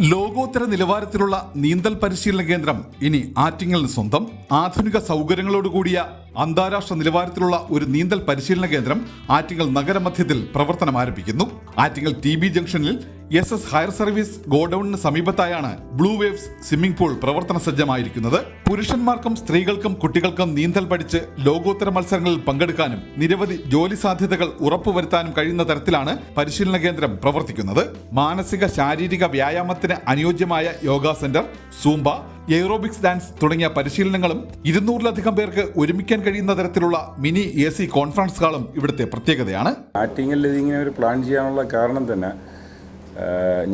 ലോകോത്തര നിലവാരത്തിലുള്ള നീന്തൽ പരിശീലന കേന്ദ്രം ഇനി ആറ്റിങ്ങലിന് സ്വന്തം. ആധുനിക സൗകര്യങ്ങളോട് കൂടിയ അന്താരാഷ്ട്ര നിലവാരത്തിലുള്ള ഒരു നീന്തൽ പരിശീലന കേന്ദ്രം ആറ്റിങ്ങൽ നഗരമധ്യത്തിൽ പ്രവർത്തനം ആരംഭിക്കുന്നു. ആറ്റിങ്ങൽ ടി ബി ജംഗ്ഷനിൽ എസ് എസ് ഹയർ സർവീസ് ഗോഡൌണിന് സമീപത്തായാണ് ബ്ലൂ വേവ്സ് സ്വിമ്മിംഗ് പൂൾ പ്രവർത്തന സജ്ജമായിരിക്കുന്നത്. പുരുഷന്മാർക്കും സ്ത്രീകൾക്കും കുട്ടികൾക്കും നീന്തൽ പഠിച്ച് ലോകോത്തര മത്സരങ്ങളിൽ പങ്കെടുക്കാനും നിരവധി ജോലി സാധ്യതകൾ ഉറപ്പുവരുത്താനും കഴിയുന്ന തരത്തിലാണ് പരിശീലന കേന്ദ്രം പ്രവർത്തിക്കുന്നത്. മാനസിക ശാരീരിക വ്യായാമത്തിന് അനുയോജ്യമായ yoga centre zumba aerobics dance തുടങ്ങിയ പരിശീലനങ്ങളും ഇരുന്നൂറിലധികം പേർക്ക് ഒരുമിക്കാൻ കഴിയുന്ന തരത്തിലുള്ള മിനി എ സി കോൺഫറൻസ് ഇവിടുത്തെ പ്രത്യേകതയാണ്. ആറ്റിങ്ങൽ ഇതിങ്ങനെ ഒരു പ്ലാൻ ചെയ്യാനുള്ള കാരണം തന്നെ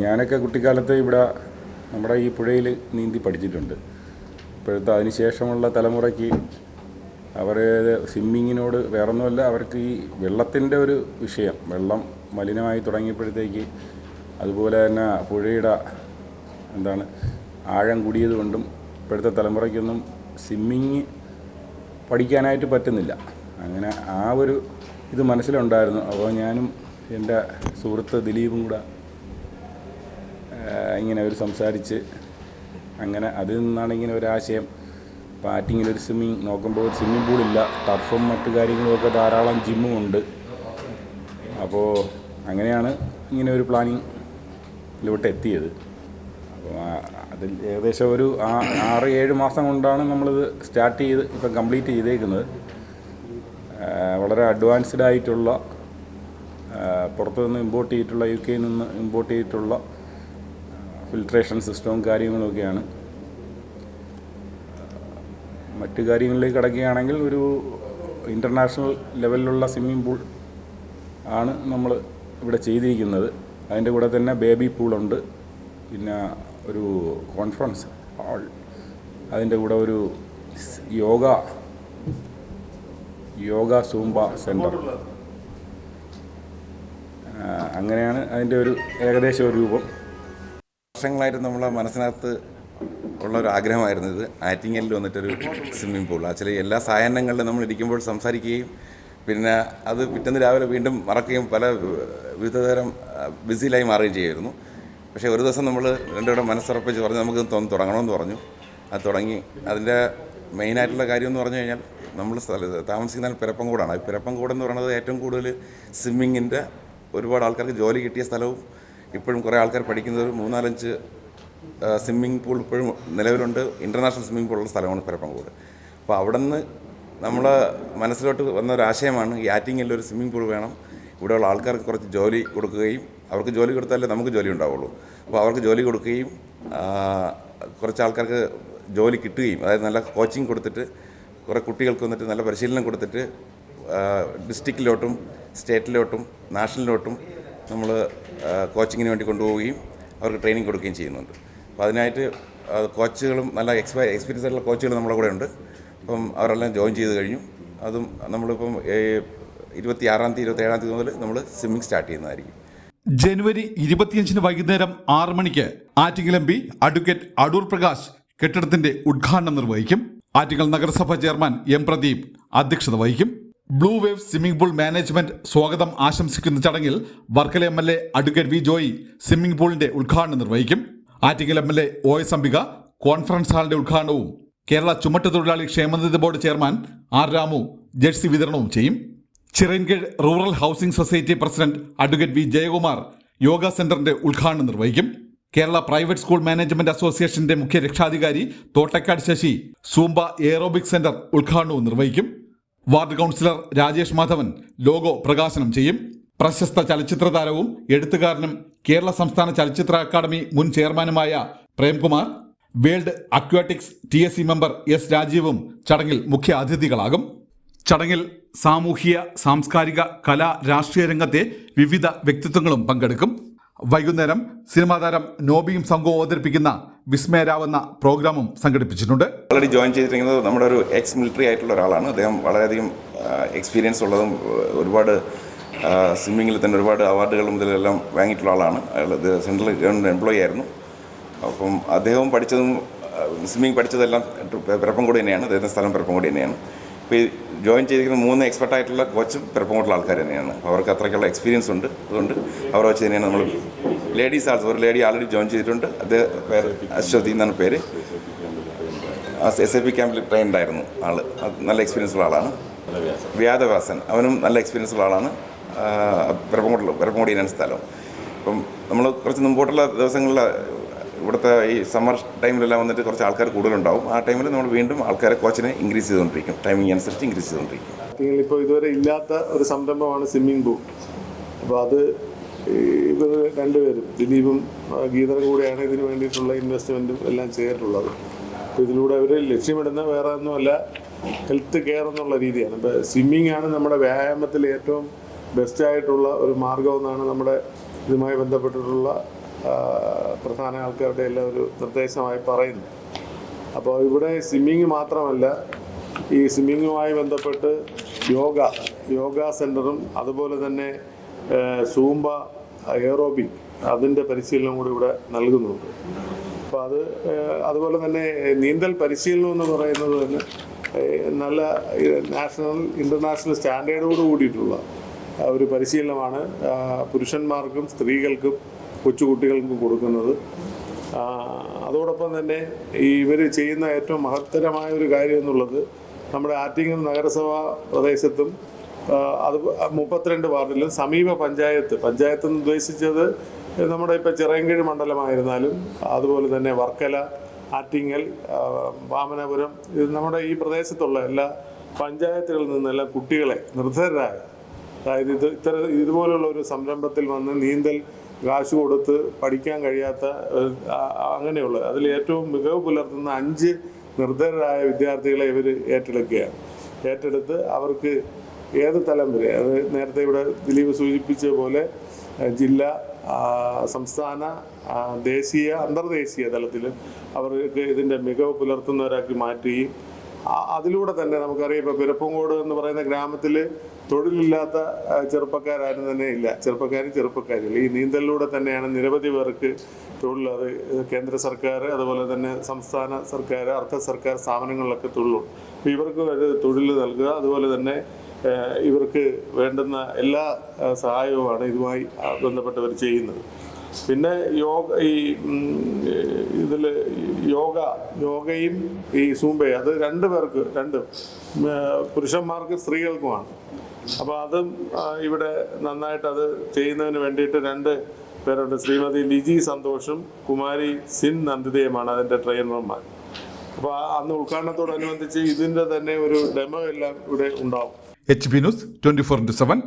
ഞാനൊക്കെ കുട്ടിക്കാലത്ത് ഇവിടെ നമ്മുടെ ഈ പുഴയിൽ നീന്തി പഠിച്ചിട്ടുണ്ട്. ഇപ്പോഴത്തെ അതിനുശേഷമുള്ള തലമുറയ്ക്ക് അവർ സ്വിമ്മിങ്ങിനോട് വേറൊന്നുമല്ല അവർക്ക് ഈ വെള്ളത്തിന്റെ ഒരു വിഷയം വെള്ളം മലിനമായി തുടങ്ങിയപ്പോഴത്തേക്ക് അതുപോലെ തന്നെ പുഴയുടെ എന്താണ് ആഴം കൂടിയത് കൊണ്ടും ഇപ്പോഴത്തെ തലമുറയ്ക്കൊന്നും സ്വിമ്മിങ് പഠിക്കാനായിട്ട് പറ്റുന്നില്ല. അങ്ങനെ ആ ഒരു ഇത് മനസ്സിലുണ്ടായിരുന്നു. അപ്പോൾ ഞാനും എന്റെ സുഹൃത്ത് ദിലീപും കൂടെ ഇങ്ങനെ ഒരു സംസാരിച്ച് അങ്ങനെ അതിൽ നിന്നാണ് ഇങ്ങനെ ഒരാശയം. ആറ്റിങ്ങിലൊരു സ്വിമ്മിങ് നോക്കുമ്പോൾ ഒരു സ്വിമ്മിംഗ് പൂളില്ല ടർഫും മറ്റു കാര്യങ്ങളുമൊക്കെ ധാരാളം ജിമ്മും ഉണ്ട്. അപ്പോൾ അങ്ങനെയാണ് ഇങ്ങനെ ഒരു പ്ലാനിങ്ങിലോട്ട് എത്തിയത്. അതിൽ ഏകദേശം ഒരു ആറ് ഏഴ് മാസം കൊണ്ടാണ് നമ്മളിത് സ്റ്റാർട്ട് ചെയ്ത് ഇപ്പം കംപ്ലീറ്റ് ചെയ്തേക്കുന്നത്. വളരെ അഡ്വാൻസ്ഡ് ആയിട്ടുള്ള പുറത്തു നിന്ന് ഇമ്പോർട്ട് ചെയ്തിട്ടുള്ള യു കെയിൽ നിന്ന് ഇമ്പോർട്ട് ചെയ്തിട്ടുള്ള ഫിൽട്രേഷൻ സിസ്റ്റവും കാര്യങ്ങളൊക്കെയാണ് മറ്റു കാര്യങ്ങളിലേക്ക് കിടക്കുകയാണെങ്കിൽ ഒരു ഇന്റർനാഷണൽ ലെവലിലുള്ള സ്വിമ്മിംഗ് പൂൾ ആണ് നമ്മൾ ഇവിടെ ചെയ്തിരിക്കുന്നത്. അതിന്റെ കൂടെ തന്നെ ബേബി പൂളുണ്ട് പിന്നെ ഒരു കോൺഫറൻസ് ഹാൾ അതിന്റെ കൂടെ ഒരു യോഗ യോഗ സൂംബ സെന്റർ അങ്ങനെയാണ് അതിന്റെ ഒരു ഏകദേശ രൂപം. വർഷങ്ങളായിട്ട് നമ്മളെ മനസ്സിനകത്ത് ഉള്ള ഒരു ആഗ്രഹമായിരുന്നു ഇത്. ആറ്റിങ്ങലിൽ വന്നിട്ടൊരു സ്വിമ്മിംഗ് പൂൾ ആക്ച്വലി എല്ലാ സായാഹ്നങ്ങളിലും നമ്മൾ ഇരിക്കുമ്പോൾ സംസാരിക്കുകയും പിന്നെ അത് പിറ്റേന്ന് രാവിലെ വീണ്ടും മറക്കുകയും പല വിവിധതരം ബിസിയിലായി മാറുകയും ചെയ്യുമായിരുന്നു. പക്ഷേ ഒരു ദിവസം നമ്മൾ രണ്ടുകൂടെ മനസ്സുറപ്പിച്ച് പറഞ്ഞ് നമുക്ക് തുടങ്ങണമെന്ന് പറഞ്ഞു. അത് തുടങ്ങി. അതിന്റെ മെയിനായിട്ടുള്ള കാര്യം എന്ന് പറഞ്ഞു കഴിഞ്ഞാൽ നമ്മൾ താമസിക്കുന്ന പിറപ്പംകൂടാണ് ഈ പിറപ്പംകൂട് എന്ന് പറയുന്നത് ഏറ്റവും കൂടുതൽ സ്വിമ്മിങ്ങിന്റെ ഒരുപാട് ആൾക്കാർക്ക് ജോലി കിട്ടിയ സ്ഥലവും ഇപ്പോഴും കുറേ ആൾക്കാർ പഠിക്കുന്നത് ഒരു മൂന്നാലഞ്ച് സ്വിമ്മിംഗ് പൂൾ ഇപ്പോഴും നിലവിലുണ്ട്. ഇന്റർനാഷണൽ സ്വിമ്മിംഗ് പൂളുള്ള സ്ഥലമാണ് പരപ്പങ്കോട് അപ്പോൾ അവിടെ നിന്ന് നമ്മളെ മനസ്സിലോട്ട് വന്ന ഒരു ആശയമാണ് ഈ ആറ്റിങ്ങിൽ ഒരു സ്വിമ്മിംഗ് പൂൾ വേണം. ഇവിടെയുള്ള ആൾക്കാർക്ക് കുറച്ച് ജോലി കൊടുക്കുകയും അവർക്ക് ജോലി കൊടുത്താലേ നമുക്ക് ജോലി ഉണ്ടാവുള്ളൂ. അപ്പോൾ അവർക്ക് ജോലി കൊടുക്കുകയും കുറച്ച് ആൾക്കാർക്ക് ജോലി കിട്ടുകയും അതായത് നല്ല കോച്ചിങ് കൊടുത്തിട്ട് കുറേ കുട്ടികൾക്ക് വന്നിട്ട് നല്ല പരിശീലനം കൊടുത്തിട്ട് ഡിസ്ട്രിക്റ്റിലോട്ടും സ്റ്റേറ്റിലോട്ടും നാഷണലിലോട്ടും നമ്മൾ കോച്ചിങ്ങിന് വേണ്ടി കൊണ്ടുപോവുകയും അവർക്ക് ട്രെയിനിങ് കൊടുക്കുകയും ചെയ്യുന്നുണ്ട്. അപ്പോൾ അതിനായിട്ട് കോച്ചുകളും നല്ല എക്സ്പ എക്സ്പീരിയൻസ് ആയിട്ടുള്ള കോച്ചുകൾ നമ്മുടെ കൂടെ ഉണ്ട്. അപ്പം അവരെല്ലാം ജോയിൻ ചെയ്ത് കഴിഞ്ഞു. അതും നമ്മളിപ്പം ഇരുപത്തി ആറാം തീയതി ഇരുപത്തി ഏഴാം തീയതി മുതൽ നമ്മൾ സ്വിമ്മിങ് സ്റ്റാർട്ട് ചെയ്യുന്നതായിരിക്കും. ജനുവരി ഇരുപത്തിയഞ്ചിന് വൈകുന്നേരം ആറ് മണിക്ക് Attingal M P advocate Adoor Prakash കെട്ടിടത്തിന്റെ ഉദ്ഘാടനം നിർവഹിക്കും. ആറ്റിങ്ങൽ നഗരസഭ ചെയർമാൻ എം പ്രദീപ് അധ്യക്ഷത വഹിക്കും. Blue wave swimming pool management സ്വാഗതം ആശംസിക്കുന്ന ചടങ്ങിൽ Varkala M L A advocate V Joy swimming പൂളിന്റെ ഉദ്ഘാടനം നിർവഹിക്കും. Attingal M L A O S Ambika conference ഹാളിന്റെ ഉദ്ഘാടനവും കേരള ചുമട്ടുതൊഴിലാളി ക്ഷേമനിധി board chairman R Ramu jersey വിതരണവും ചെയ്യും. Chirayinkeezhu rural housing society president advocate V Jayakumar yoga സെന്ററിന്റെ ഉദ്ഘാടനം നിർവഹിക്കും. കേരള പ്രൈവറ്റ് സ്കൂൾ മാനേജ്മെന്റ് അസോസിയേഷന്റെ മുഖ്യ രക്ഷാധികാരി Thottakkad Sasi zumba aerobic centre ഉദ്ഘാടനവും നിർവഹിക്കും. Ward councillor Rajesh Madhavan logo പ്രകാശനം ചെയ്യും. പ്രശസ്ത ചലച്ചിത്ര താരവും എഴുത്തുകാരനും കേരള സംസ്ഥാന ചലച്ചിത്ര അക്കാദമി മുൻ ചെയർമാനുമായ Premkumar world aquatics T S C member S രാജീവും ചടങ്ങിൽ മുഖ്യ അതിഥികളാകും. ചടങ്ങിൽ സാമൂഹിക സാംസ്കാരിക കലാ രാഷ്ട്രീയ രംഗത്തെ വിവിധ വ്യക്തിത്വങ്ങളും പങ്കെടുക്കും. വൈകുന്നേരം സിനിമാ താരം നോബിയും സംഘവും അവതരിപ്പിക്കുന്ന വിസ്മയരാവെന്ന പ്രോഗ്രാമും സംഘടിപ്പിച്ചിട്ടുണ്ട്. ഓൾറെഡി ജോയിൻ ചെയ്തിരിക്കുന്നത് നമ്മുടെ ഒരു എക്സ് മിലിറ്ററി ആയിട്ടുള്ള ഒരാളാണ്. അദ്ദേഹം വളരെയധികം എക്സ്പീരിയൻസ് ഉള്ളതും ഒരുപാട് സ്വിമ്മിങ്ങിൽ തന്നെ ഒരുപാട് അവാർഡുകളും ഇതിലെല്ലാം വാങ്ങിയിട്ടുള്ള ആളാണ്. അയാൾ സെൻട്രൽ ഗവൺമെന്റ് എംപ്ലോയി ആയിരുന്നു. അപ്പം അദ്ദേഹവും പഠിച്ചതും സ്വിമ്മിങ് പഠിച്ചതെല്ലാം പിറപ്പംകോട് തന്നെയാണ്. അദ്ദേഹത്തിന്റെ സ്ഥലം പിറപ്പംകോട് തന്നെയാണ്. ഇപ്പോൾ ജോയിൻ ചെയ്തിരിക്കുന്ന മൂന്ന് എക്സ്പെർട്ട് ആയിട്ടുള്ള കോച്ചും പെർഫോമുള്ള ആൾക്കാർ തന്നെയാണ്. അവർക്ക് അത്രയ്ക്കുള്ള എക്സ്പീരിയൻസ് ഉണ്ട്. അതുകൊണ്ട് അവരെ വെച്ച് തന്നെയാണ് നമ്മൾ ലേഡീസ് ആൾസ് ഒരു ലേഡി ആൾറെഡി ജോയിൻ ചെയ്തിട്ടുണ്ട്. അദ്ദേഹം പേര് അശ്വതി എന്നാണ് പേര്. എസ് ഐ പി ക്യാമ്പിൽ ട്രെയിൻഡ് ആയിരുന്നു ആൾ നല്ല എക്സ്പീരിയൻസ് ഉള്ള ആളാണ്. വ്യാധവാസൻ അവനും നല്ല എക്സ്പീരിയൻസ് ഉള്ള ആളാണ്. പെരപ്പങ്ങോട്ടുള്ള പെരപ്പങ്ങോടിയാണ് സ്ഥലം. അപ്പം നമ്മൾ കുറച്ച് മുമ്പോട്ടുള്ള ദിവസങ്ങളിൽ ഇവിടുത്തെ ഈ സമ്മർ ടൈമിലെല്ലാം വന്നിട്ട് കുറച്ച് ആൾക്കാർ കൂടുതലുണ്ടാവും. ആ ടൈമിൽ നമ്മൾ വീണ്ടും ആൾക്കാരെ കോച്ചിനെ ഇൻക്രീസ് ചെയ്തുകൊണ്ടിരിക്കും ടൈമിംഗ് അനുസരിച്ച് ഇൻക്രീസ് ചെയ്തുകൊണ്ടിരിക്കും ഇപ്പോൾ ഇതുവരെ ഇല്ലാത്ത ഒരു സംരംഭമാണ് സ്വിമ്മിംഗ് പൂൾ അപ്പോൾ അത് ഇവർ രണ്ടുപേരും ദിലീപും ഗീതറും കൂടെയാണ് ഇതിന് വേണ്ടിയിട്ടുള്ള ഇൻവെസ്റ്റ്മെന്റും എല്ലാം ചെയ്തിട്ടുള്ളത്. അപ്പോൾ ഇതിലൂടെ അവർ ലക്ഷ്യമിടുന്ന വേറെ ഒന്നുമല്ല ഹെൽത്ത് കെയർ എന്നുള്ള രീതിയാണ്. ഇപ്പോൾ സ്വിമ്മിംഗ് ആണ് നമ്മുടെ വ്യായാമത്തിൽ ഏറ്റവും ബെസ്റ്റായിട്ടുള്ള ഒരു മാർഗം എന്നാണ് നമ്മുടെ ഇതുമായി ബന്ധപ്പെട്ടിട്ടുള്ള പ്രധാന ആൾക്കാരുടെ എല്ലാം ഒരു നിർദ്ദേശമായി പറയുന്നു. അപ്പോൾ ഇവിടെ സ്വിമ്മിങ് മാത്രമല്ല ഈ സ്വിമ്മിങ്ങുമായി ബന്ധപ്പെട്ട് യോഗ യോഗ സെന്ററും അതുപോലെ തന്നെ സൂംബ എയറോബിക് അതിന്റെ പരിശീലനം കൂടി ഇവിടെ നൽകുന്നുണ്ട്. അപ്പോൾ അത് അതുപോലെ തന്നെ നീന്തൽ പരിശീലനം എന്ന് പറയുന്നത് തന്നെ നല്ല നാഷണൽ ഇന്റർനാഷണൽ സ്റ്റാൻഡേർഡോട് കൂടിയിട്ടുള്ള ഒരു പരിശീലനമാണ് പുരുഷന്മാർക്കും സ്ത്രീകൾക്കും കൊച്ചുകുട്ടികൾക്കും കൊടുക്കുന്നത്. അതോടൊപ്പം തന്നെ ഈ ഇവർ ചെയ്യുന്ന ഏറ്റവും മഹത്തരമായ ഒരു കാര്യം എന്നുള്ളത് നമ്മുടെ ആറ്റിങ്ങൽ നഗരസഭാ പ്രദേശത്തും അത് മുപ്പത്തിരണ്ട് വാർഡിലും സമീപ പഞ്ചായത്ത് പഞ്ചായത്ത് എന്ന് ഉദ്ദേശിച്ചത് നമ്മുടെ ഇപ്പോൾ ചിറയൻകീഴ് മണ്ഡലമായിരുന്നാലും അതുപോലെ തന്നെ വർക്കല ആറ്റിങ്ങൽ വാമനപുരം ഇത് നമ്മുടെ ഈ പ്രദേശത്തുള്ള എല്ലാ പഞ്ചായത്തുകളിൽ നിന്നെല്ലാം കുട്ടികളെ നിർദ്ധരായ അതായത് ഇത് ഇത്തര ഇതുപോലുള്ള ഒരു സംരംഭത്തിൽ വന്ന് നീന്തൽ കാശ് കൊടുത്ത് പഠിക്കാൻ കഴിയാത്ത അങ്ങനെയുള്ള അതിൽ ഏറ്റവും മികവ് പുലർത്തുന്ന അഞ്ച് നിർദ്ധരായ വിദ്യാർത്ഥികളെ ഇവർ ഏറ്റെടുക്കുകയാണ്. ഏറ്റെടുത്ത് അവർക്ക് ഏത് തലം വരെ അത് നേരത്തെ ഇവിടെ ദിലീപ് സൂചിപ്പിച്ച പോലെ ജില്ല സംസ്ഥാന ദേശീയ അന്തർദേശീയ തലത്തിൽ അവർക്ക് ഇതിന്റെ മികവ് പുലർത്തുന്നവരാക്കി മാറ്റുകയും അതിലൂടെ തന്നെ നമുക്കറിയാം ഇപ്പോൾ പിരപ്പങ്കോട് എന്ന് പറയുന്ന ഗ്രാമത്തിൽ തൊഴിലില്ലാത്ത ചെറുപ്പക്കാരും തന്നെ ഇല്ല. ചെറുപ്പക്കാരും ചെറുപ്പക്കാരില്ല ഈ നീന്തലിലൂടെ തന്നെയാണ് നിരവധി പേർക്ക് തൊഴിൽ അത് കേന്ദ്ര സർക്കാർ അതുപോലെ തന്നെ സംസ്ഥാന സർക്കാർ അർദ്ധ സർക്കാർ സ്ഥാപനങ്ങളിലൊക്കെ തൊഴിലുണ്ട്. അപ്പോൾ ഇവർക്ക് ഒരു തൊഴിൽ നൽകുക അതുപോലെ തന്നെ ഇവർക്ക് വേണ്ടുന്ന എല്ലാ സഹായവുമാണ് ഇതുമായി ബന്ധപ്പെട്ടവർ ചെയ്യുന്നത്. പിന്നെ യോഗ ഈ ഇതിൽ യോഗ യോഗയും ഈ സൂമ്പയും അത് രണ്ട് പേർക്ക് രണ്ട് പുരുഷന്മാർക്ക് സ്ത്രീകൾക്കുമാണ്. അപ്പോൾ അതും ഇവിടെ നന്നായിട്ട് അത് ചെയ്യുന്നതിന് വേണ്ടിയിട്ട് രണ്ട് പേരുണ്ട്. ശ്രീമതി ലിജി സന്തോഷും കുമാരി സിൻ നന്ദിതയുമാണ് അതിന്റെ ട്രെയിനർമാർ. അപ്പോൾ അന്ന് ഉദ്ഘാടനത്തോടനുബന്ധിച്ച് ഇതിന്റെ തന്നെ ഒരു ഡെമോ എല്ലാം ഇവിടെ ഉണ്ടാവും. H P news twenty four into seven